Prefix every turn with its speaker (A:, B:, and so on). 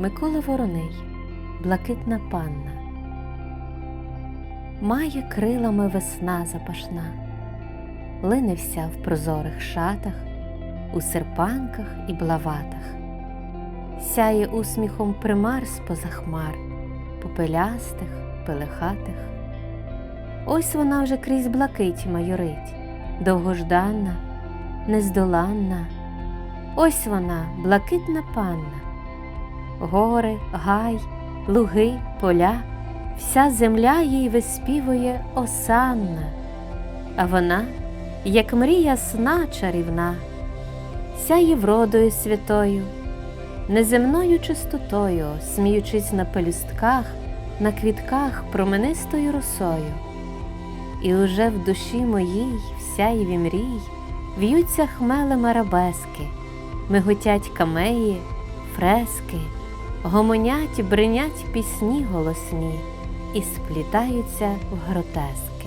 A: Микола Вороний, Блакитна панна. Має крилами весна запашна, лине вся в прозорих шатах, у серпанках і блаватах, сяє усміхом примар з-поза хмар, попелястих, пелехатих. Ось вона вже крізь блакить майорить, довгожданна, нездоланна. Ось вона, блакитна панна. Гори, гай, луги, поля, вся земля їй виспівує осанна, а вона, як мрія сна чарівна, сяє вродою святою, неземною чистотою, сміючись на пелюстках, на квітках променистою росою. І уже в душі моїй, в сяєві мрій, в'ються хмелем арабески, миготять камеї, фрески, гомонять, бринять пісні голосні і сплітаються в гротеск.